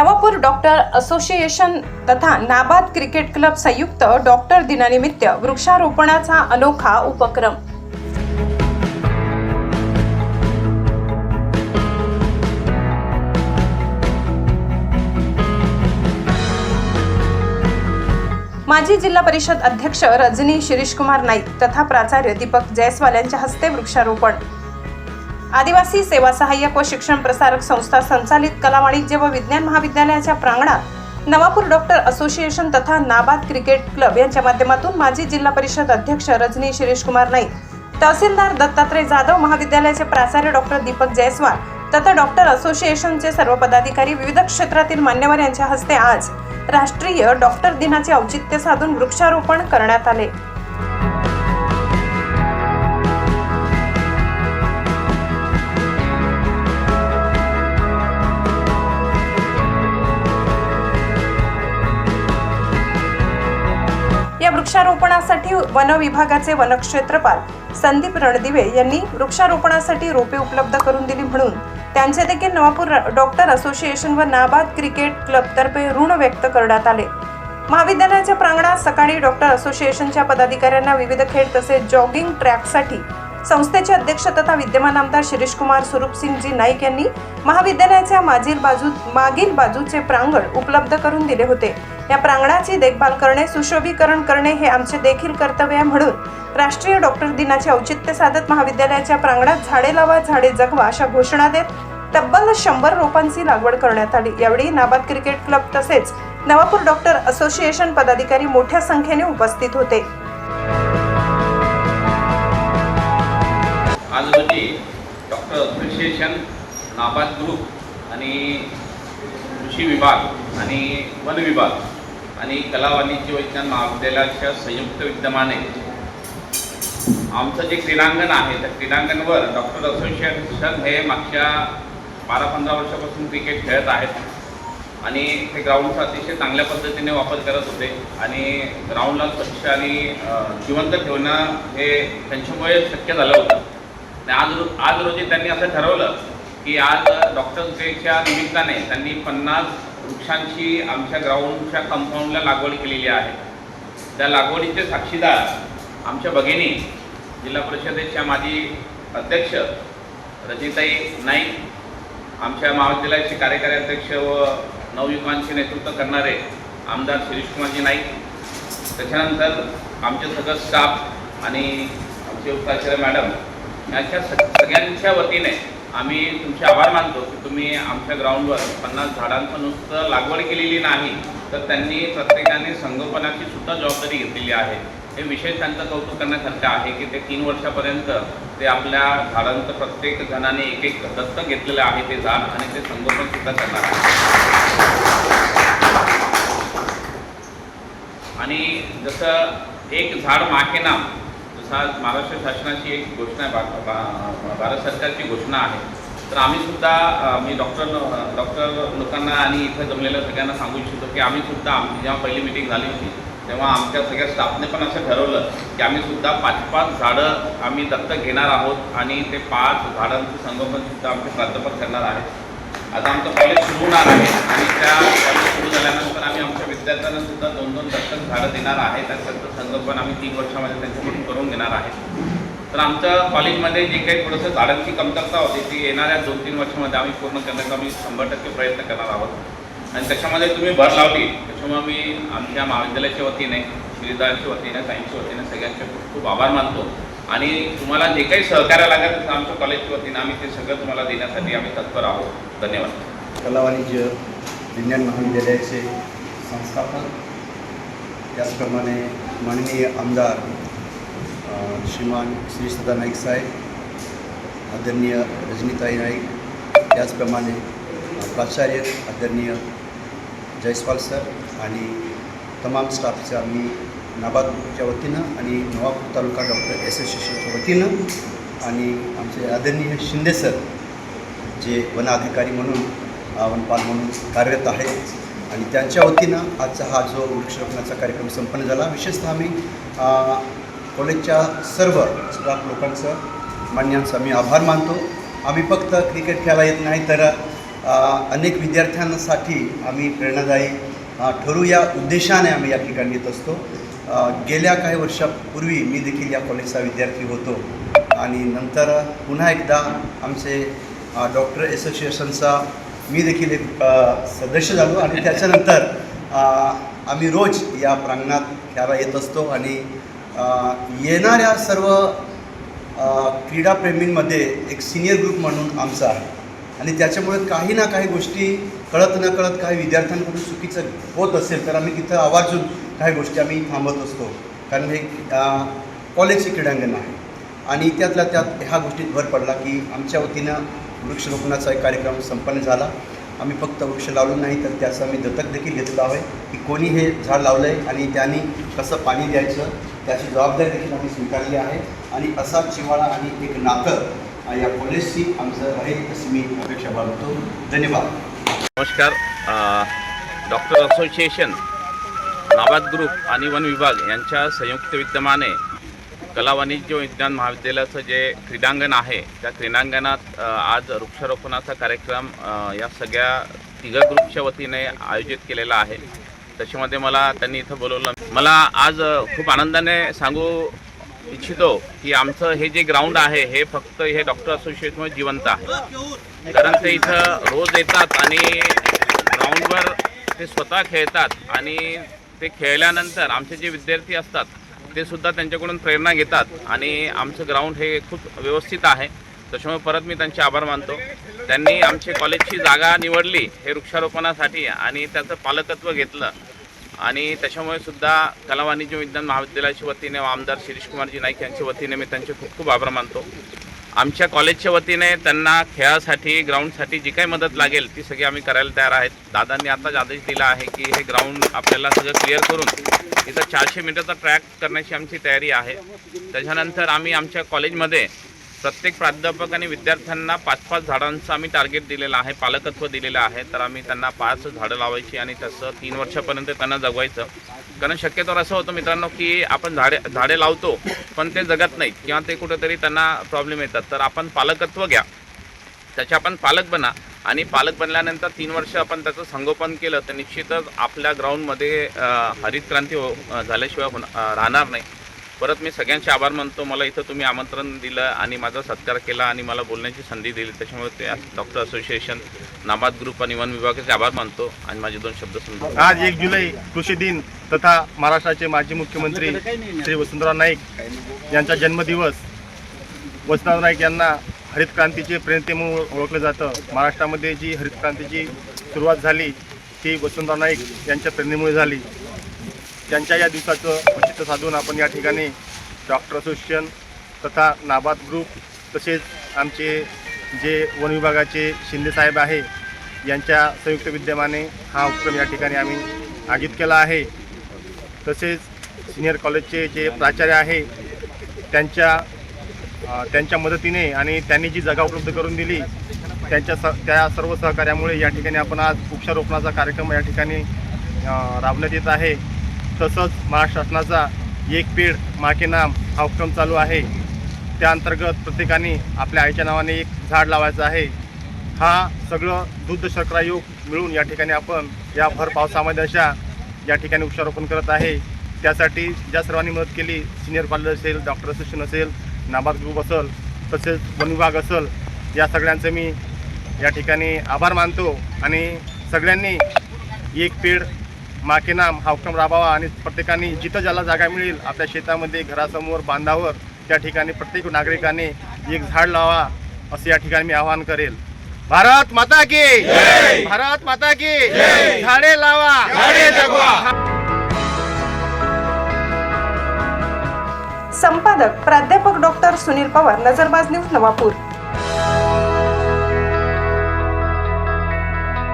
Navapur doctor association तथा नाबाद cricket club संयुक्त डॉक्टर दिनानिमित्त वृक्षारोपणाचा अनोखा उपक्रम. माजी जिल्हा परिषद अध्यक्ष रजनी शिरीषकुमार नाईक तथा प्राचार्य दीपक जयस्वाल यांच्या हस्ते वृक्षारोपण. आदिवासी सेवा सहाय्यक व शिक्षण प्रसारक संस्था संचालित कला वाणिज्य व विज्ञान महाविद्यालयाच्या प्रांगणात नवापूर डॉक्टर असोसिएशन तथा नाबाद क्रिकेट क्लब यांच्या माध्यमातून माजी जिल्हा परिषद अध्यक्ष रजनी शिरीषकुमार नाईक तहसीलदार दत्तात्रय जाधव महाविद्यालयाचे प्राचार्य डॉक्टर दीपक जयस्वाल तथा डॉक्टर असोसिएशनचे सर्व पदाधिकारी विविध क्षेत्रातील मान्यवर यांच्या हस्ते आज राष्ट्रीय डॉक्टर दिनाचे औचित्य साधून वृक्षारोपण करण्यात आले. वृक्षारोपणासाठी वन विभागाचे वनक्षेत्रपाल संदीप रणदिवे यांनी वृक्षारोपणासाठी रोपे उपलब्ध करून दिली म्हणून त्यांचे देखील नवापूर डॉक्टर असोसिएशन व नाबाद क्रिकेट क्लबतर्फे ऋण व्यक्त करण्यात आले. महाविद्यालयाच्या प्रांगणात सकाळी डॉक्टर असोसिएशनच्या पदाधिकाऱ्यांना विविध खेळ तसेच जॉगिंग ट्रॅकसाठी संस्थेचे अध्यक्ष तथा विद्यमान आमदार शिरीष कुमार स्वरूपसिंगजी नाईक यांनी महाविद्यालयाच्या मागील बाजू मागील बाजूचे प्रांगण उपलब्ध करून दिले होते. या प्रांगणाची देखभाल करणे सुशोभीकरण करणे हे आमचे देखील कर्तव्य आहे म्हणून राष्ट्रीय डॉक्टर दिनाचे औचित्य साधत महाविद्यालयाच्या प्रांगणात झाडे लावा झाडे जगवा अशा घोषणा देत तब्बल शंभर रोपांची लागवड करण्यात आली. यावेळी नाबाद क्रिकेट क्लब तसेच नवापूर डॉक्टर असोसिएशन पदाधिकारी मोठ्या संख्येने उपस्थित होते. आज रोजी डॉक्टर असोसिएशन नाबाद ग्रुप आणि कृषी विभाग आणि वन विभाग आणि कला वाणिज्य विज्ञान महाविद्यालयाच्या संयुक्त विद्यमाने आमचं जे क्रीडांगण आहे त्या क्रीडांगणवर डॉक्टर असोसिएशन हे मागच्या बारा पंधरा वर्षापासून क्रिकेट खेळत आहेत. आणि ते ग्राउंडचा अतिशय चांगल्या पद्धतीने वापर करत होते. आणि ग्राउंडला स्वच्छ आणि जिवंत ठेवणं हे त्यांच्यामुळे शक्य झालं होतं. आणि आज रो आज रोजी त्यांनी असं ठरवलं की आज डॉक्टर्स डेच्या निमित्ताने त्यांनी पन्नास वृक्षांची आमच्या ग्राउंडच्या कंपाऊंडला लागवड केलेली आहे. त्या लागवडीचे साक्षीदार आमच्या भगिनी जिल्हा परिषदेच्या माजी अध्यक्ष रजिताई नाईक आमच्या महाविद्यालयाचे कार्यकारी अध्यक्ष व नवयुवकांचे नेतृत्व करणारे आमदार शिरीषकुमारजी नाईक त्याच्यानंतर आमचे सगळं स्टाफ आणि आमचे उपाचार्य मॅडम यांच्या सगळ्यांच्या वतीने आम्ही तुमचे आभार मानतो की तुम्ही आमच्या ग्राउंडवर पन्नास झाडांचं नुसतं लागवड केलेली नाही तर त्यांनी प्रत्येकाने संगोपनाची सुद्धा जबाबदारी घेतलेली आहे. हे विशेष त्यांचं कौतुक करण्यासारखं आहे की ते तीन वर्षापर्यंत ते आपल्या झाडांचं प्रत्येक जणाने एक एक दत्तक घेतलेलं आहे ते झाड आणि ते संगोपन सुद्धा करणार आहे. आणि जसं एक झाड माके नाम आज महाराष्ट्र शासनाची एक घोषणा आहे भा- भा- भारत सरकारची घोषणा आहे. तर आम्ही सुद्धा मी डॉक्टर डॉक्टर लोकांना आणि इथं जमलेल्या सगळ्यांना सांगू इच्छितो की आम्हीसुद्धा आमची जेव्हा पहिली मिटिंग झाली होती तेव्हा आमच्या सगळ्या स्टाफने पण असं ठरवलं की आम्ही सुद्धा पाच पाच झाडं आम्ही दत्तक घेणार आहोत आणि ते पाच झाडांचं संगोपनसुद्धा आमचे प्राध्यापक करणार आहेत. आता आमचं कॉलेज सुरू होणार आहे. आणि त्या कॉलेज सुरू झाल्यानंतर आम्ही आमच्या विद्यार्थ्यांना सुद्धा दोन दोन दत्तक झाडं देणार आहे. त्याचं संगोपन आम्ही तीन वर्षामध्ये त्यांच्याकडून करून घेणार आहे. तर आमच्या कॉलेजमध्ये जे काही थोडंसं झाडांची कमतरता होती ती येणाऱ्या दोन तीन वर्षामध्ये आम्ही पूर्ण करण्याचा आम्ही शंभर टक्के प्रयत्न करणार आहोत. आणि त्याच्यामध्ये तुम्ही भर लावली. त्याच्यामुळे मी आमच्या महाविद्यालयाच्या वतीने श्रीदारच्या वतीने साईंच्या वतीने सगळ्यांचे खूप खूप आभार मानतो. आणि तुम्हाला जे काही सहकार्य लागेल तसं आमच्या कॉलेजच्या वतीने आम्ही ते सगळं तुम्हाला देण्यासाठी आम्ही तत्पर आहोत. धन्यवाद. कला वाणिज्य विज्ञान महाविद्यालयाचे संस्थापक त्याचप्रमाणे माननीय आमदार श्रीमान श्री सदा नाईक साहेब आदरणीय रजनीताई नाईक त्याचप्रमाणे प्राचार्य आदरणीय जयस्वाल सर आणि तमाम स्टाफचे नाबादच्या वतीनं आणि नवापूर तालुका डॉक्टर असोसिएशनच्या वतीनं आणि आमचे आदरणीय शिंदे सर जे वन अधिकारी म्हणून वनपाल म्हणून कार्यरत आहेत. आणि त्यांच्या वतीनं आजचा हा जो वृक्षरोपणाचा कार्यक्रम संपन्न झाला. विशेषतः आम्ही कॉलेजच्या सर्व स्टाफ लोकांचं मान्यांचा आम्ही आभार मानतो. आम्ही फक्त क्रिकेट खेळायला येत नाही तर अनेक विद्यार्थ्यांसाठी आम्ही प्रेरणादायी ठरू या उद्देशाने आम्ही या ठिकाणी येत असतो. गेल्या काही वर्षापूर्वी मी देखील या कॉलेजचा विद्यार्थी होतो. आणि नंतर पुन्हा एकदा आमचे डॉक्टर असोसिएशनचा मी देखील एक सदस्य झालो आणि त्याच्यानंतर आम्ही रोज या प्रांगणात खेळायला येत असतो आणि येणाऱ्या सर्व क्रीडाप्रेमींमध्ये एक सिनियर ग्रुप म्हणून आमचा आहे. आणि त्याच्यामुळे काही ना काही गोष्टी कळत न कळत काही विद्यार्थ्यांकडून चुकीचं होत असेल तर आम्ही तिथं आवाजून काही गोष्टी आम्ही थांबत असतो. कारण हे अ, कॉलेजचे क्रीडांगण आहे. आणि त्यातल्या त्यात ह्या गोष्टीत भर पडला की आमच्या वतीनं वृक्षरोपणाचा एक कार्यक्रम संपन्न झाला. आम्ही फक्त वृक्ष लावलो नाही तर त्याचं आम्ही दत्तक देखील घेतलं आहे की कोणी हे झाड लावलं आहे आणि त्यांनी कसं पाणी द्यायचं त्याची जबाबदारी देखील आम्ही स्वीकारली आहे. आणि असा जिव्हाळा आणि एक नातं या कॉलेजशी आमचं आहे अशी मी अपेक्षा बाळगतो. धन्यवाद. नमस्कार. डॉक्टर असोसिएशन नाबाद ग्रुप आणि वन विभाग यांच्या संयुक्त विद्यमाने कला वाणिज्य विज्ञान महाविद्यालयाचं जे क्रीडांगण आहे त्या क्रीडांगणात आज वृक्षारोपणाचा कार्यक्रम या सगळ्या तिघा ग्रुपच्या वतीने आयोजित केलेला आहे. त्याच्यामध्ये मला त्यांनी इथं बोलवलं. मला आज खूप आनंदाने सांगू इच्छितो की आमचं हे जे ग्राउंड आहे हे फक्त हे डॉक्टर असोसिएशनमुळे जिवंत आहे. कारण ते इथं रोज येतात आणि ग्राउंडवर ते स्वतः खेळतात आणि ते खेळल्यानंतर आमचे जे विद्यार्थी असतात ते सुद्धा त्यांच्याकडून प्रेरणा घेतात आणि आमचं ग्राउंड हे खूप व्यवस्थित आहे. त्याच्यामुळे परत मी त्यांचे आभार मानतो. त्यांनी आमची कॉलेजची जागा निवडली हे वृक्षारोपणासाठी आणि त्याचं पालकत्व घेतलं. आणि त्याच्यामुळे सुद्धा कला वाणिज्य विज्ञान महाविद्यालयाच्या वतीने व आमदार शिरीष कुमारजी नाईक यांच्या वतीने मी त्यांचे खूप खूप आभार मानतो. आमच्या कॉलेजच्या वतीने त्यांना खेळासाठी ग्राउंडसाठी जी काही मदत लागेल ती सगळी आम्ही करायला तयार आहेत. दादांनी आताच आदेश दिला आहे की हे ग्राउंड आपल्याला सगळं क्लिअर करून इथं चारशे मीटरचा ट्रॅक करण्याची आमची तयारी आहे. त्याच्यानंतर आम्ही आमच्या कॉलेजमध्ये प्रत्येक प्राध्यापक आणि विद्यार्थ्यांना पाच पाच झाडांचं आम्ही टार्गेट दिलेलं आहे पालकत्व दिलेलं आहे. तर आम्ही त्यांना पाच झाडं लावायची आणि तसं तीन वर्षापर्यंत त्यांना जगवायचं. कारण शक्यतोवर असं होतं मित्रांनो की आपण झाडे झाडे लावतो पण ते जगत नाहीत किंवा ते कुठेतरी त्यांना प्रॉब्लेम येतात. तर आपण पालकत्व घ्या. त्याचे आपण पालक बना आणि पालक बनल्यानंतर तीन वर्ष आपण त्याचं संगोपन केलं तर निश्चितच आपल्या ग्राउंडमध्ये हरित क्रांती हो झाल्याशिवाय होणार राहणार नाही. परत मी सगळ्यांचे आभार मानतो. मला इथं तुम्ही आमंत्रण दिलं आणि माझा सत्कार केला आणि मला बोलण्याची संधी दिली. त्याच्यामुळे ते डॉक्टर असोसिएशन नाबाद ग्रुप आणि वन विभागाचे आभार मानतो आणि माझे दोन शब्द समजतो आज एक जुलै कृषी दिन तथा महाराष्ट्राचे माजी मुख्यमंत्री श्री वसुंधराव नाईक यांचा जन्मदिवस. वसंतराव नाईक यांना हरित क्रांतीचे प्रणेते म्हणून ओळखलं जातं. महाराष्ट्रामध्ये जी हरित क्रांतीची सुरुवात झाली ती वसंतराव नाईक यांच्या प्रेरणेमुळे झाली. त्यांच्या या दिवसाचं औचित्य साधून आपण या ठिकाणी डॉक्टर असोसिएशन तथा नाबाद ग्रुप तसेच आमचे जे वन विभागाचे शिंदेसाहेब आहे यांच्या संयुक्त विद्यमाने हा उपक्रम या ठिकाणी आम्ही आयोजित केला आहे. तसेच सिनियर कॉलेजचे जे प्राचार्य आहे त्यांच्या त्यांच्या मदतीने आणि त्यांनी जी जागा उपलब्ध करून दिली त्यांच्या स त्या सर्व सहकार्यामुळे या ठिकाणी आपण आज वृक्षारोपणाचा कार्यक्रम या ठिकाणी राबण्यात राबवण्यात येत आहे. तसंच महाराष्ट्र शासनाचा एक पेड माके नाम हा उपक्रम चालू आहे. त्या अंतर्गत प्रत्येकाने आपल्या आईच्या नावाने एक झाड लावायचं आहे. हा सगळं दूध शर्करा योग मिळून या ठिकाणी आपण या भर पावसामध्ये अशा या ठिकाणी वृक्षारोपण करत आहे. त्यासाठी ज्या सर्वांनी मदत केली सिनियर कॉलेज असेल डॉक्टर असोसिएशन असेल नाबार्ड ग्रुप असेल तसेच वन विभाग असेल या सगळ्यांचं मी या ठिकाणी आभार मानतो आणि सगळ्यांनी एक पेड माके नाम हा उपक्रम राबावा आणि प्रत्येकाने जिथं ज्याला जागा मिळेल आपल्या शेतामध्ये घरासमोर बांधावर त्या ठिकाणी प्रत्येक नागरिकाने एक झाड लावा असं या ठिकाणी मी आवाहन करेल. भारत माता की भारत माता की झाडे लावा! झाडे जगवा! संपादक प्राध्यापक डॉक्टर सुनील पवार नजरबाज न्यूज नवापूर.